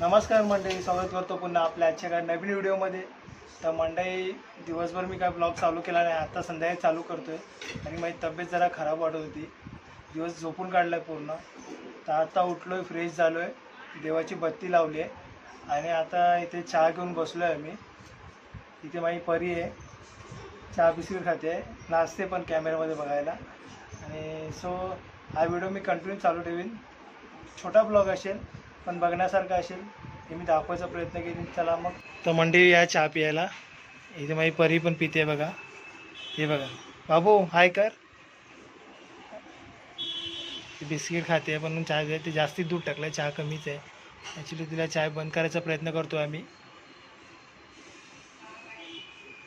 नमस्कार मंडळी स्वागत करतो पुन्हा आपल्या आजच्या काय नवीन व्हिडिओमध्ये. तर मंडळी दिवसभर मी काय ब्लॉग चालू केला नाही आता संध्याकाळी चालू करतो आहे आणि माझी तब्येत जरा खराब वाटत होती. दिवस झोपून काढलाय पूर्ण. तर आता आहे फ्रेश झालो आहे देवाची बत्ती लावली आहे. आणि आता इथे चहा घेऊन बसलो आहे मी इथे माझी परी आहे. चहा बिस्किट खाते. आहे नाचते पण कॅमेऱ्यामध्ये बघायला. आणि सो हा व्हिडिओ मी कंटिन्यू चालू ठेवीन. छोटा ब्लॉग असेल. पण बघण्यासारखं असेल हे मी दाखवायचा प्रयत्न केली. चला मग. तर मंडळी या चहा प्यायला. इथे माझी परी पण पिते बघा. हे बघा. बाबू हाय कर. ती बिस्किट खाते पण चहा ते जास्ती दूध टाकलं चहा कमीच आहे. ॲक्च्युली तिला चहा बंद करायचा प्रयत्न करतो आम्ही.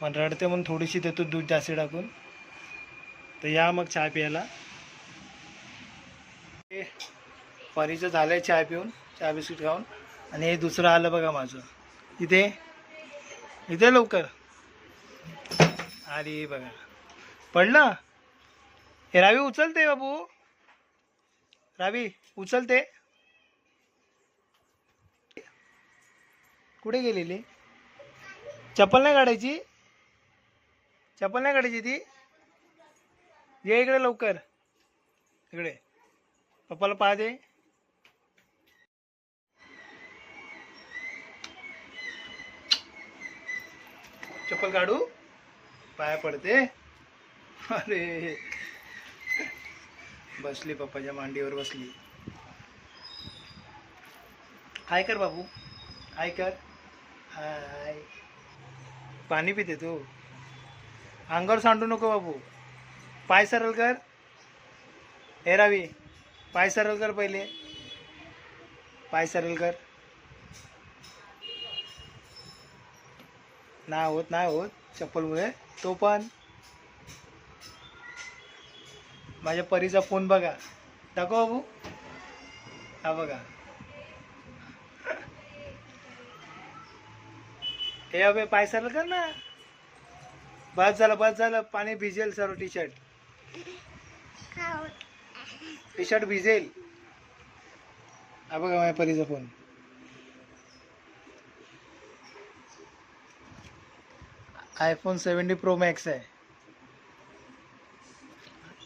पण रडते म्हणून थोडीशी देतो दूध जास्ती टाकून. तर या मग चहा प्यायला. परीचं झालं आहे चहा पिऊन. चहा बिस्किट खाऊन आणि हे दुसरं आलं बघा माझं. इथे? इथे लवकर. अरे बघा. पडलं? हे रावी उचलते बाबू. रावी उचलते. कुठे गेलेली? चप्पल नाही काढायची? चप्पल नाही काढायची ती? ये इकडे लवकर. इकडे. पप्पाला पाहा दे चप्पल काढू? पाया पडते? अरे. बसली पप्पाच्या मांडीवर बसली. हाय कर बाबू. हाय कर. हाय. पाणी पिते तू. अंगावर सांडू नको बाबू. पाय सरळ कर. हे रावी पाय सरळ कर पहिले. पाय सरळ कर. नाही होत नाही होत. चप्पलमुळे. तो पण. माझ्या परीचा फोन बघा. दाखव बाबू. हा बघा. हे अबे पाय सरळ कर ना. बस झालं बस झालं. पाणी भिजेल सर्व टी शर्ट टी शर्ट भिजेल. हा बघा माझ्या परीचा phone. IPhone seventy pro max आहे.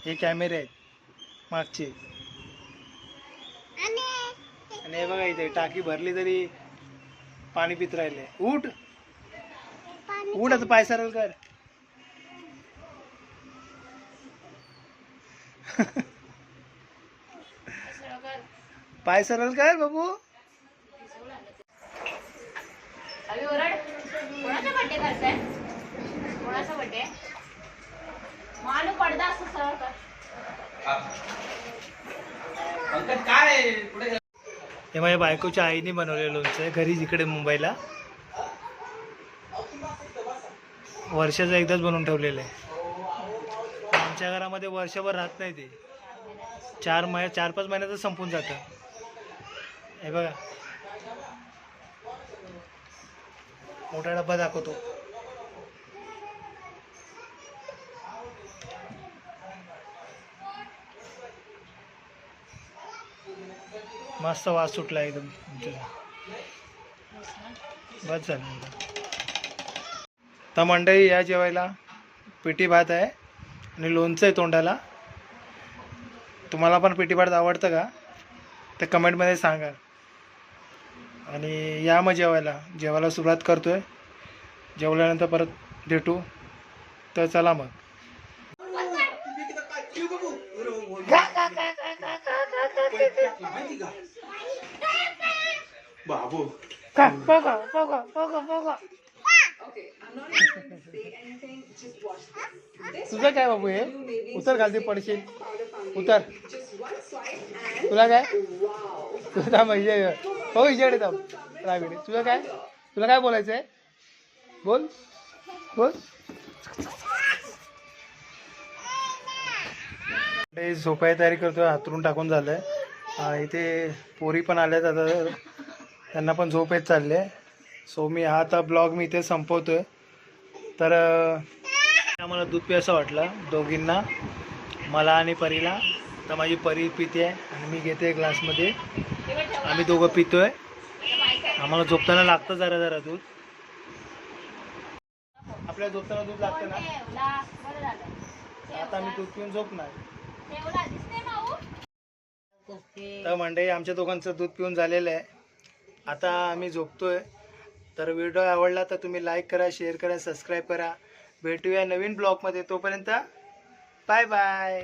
हे कॅमेरे आहेत. मागचे. आणि हे बघा इथे टाकी भरली तरी पाणी पित राहिले. उठ. उठ आता पाय सरळ कर. पाय सरळ कर बाबू. अभि ओरड. पडदा असं सरळ कर. हे. माझ्या बायकोच्या आईने बनवलेलं लोणचं आहे घरी इकडे मुंबईला. वर्षाचं एकदाच बनवून ठेवलेलं आहे. आमच्या घरामध्ये वर्षभर राहत नाही ते. चार महिने चार पाच महिन्यातच संपून जातं. हे बघा. मोठा डब्बा दाखवतो. मस्त वास सुटला एकदम तुमच्या. बस झालं तर मंडळी या जेवायला पिठी भात आहे आणि लोणचं आहे तोंडाला. तुम्हाला पण पिठी भात आवडतं का? तर कमेंटमध्ये सांगा. आणि या मग जेवायला. जेवायला सुरुवात करतोय. जेवल्यानंतर परत भेटू. तर चला मग. बाबू. का बघा बघा बघा बघा. तुझं काय बाबू हे? उतर घालते पडशील. उतर. तुला काय? तुला म्हणजे हो इकडे थांब. राविडे तुझं काय? तुला काय बोलायचं आहे बोल. बोल झोपाय तयारी करतोय हातरून टाकून झालंय. इथे पोरी पण आल्यात आता त्यांना पण झोप येत चालले सो मी हा आता ब्लॉग मी इथे संपवतोय. तर आम्हाला दूध प्यायचं वाटलं दोघींना मला आणि परीला. तर माझी परी पिते आणि मी घेते ग्लासमध्ये. आम्ही दोघं पितोय. आम्हाला झोपताना लागतं जरा जरा दूध. आपल्या झोपताना दूध लागतं ना? आता मी दूध पिऊन झोपणार. तर मंडळी आमच्या दोघांचं दूध पिऊन झालेलं आहे. आता आम्ही झोपतोय. तर व्हिडिओ आवडला तर तुम्ही लाईक करा शेअर करा सबस्क्राईब करा. भेटूया नवीन ब्लॉगमध्ये तोपर्यंत बाय बाय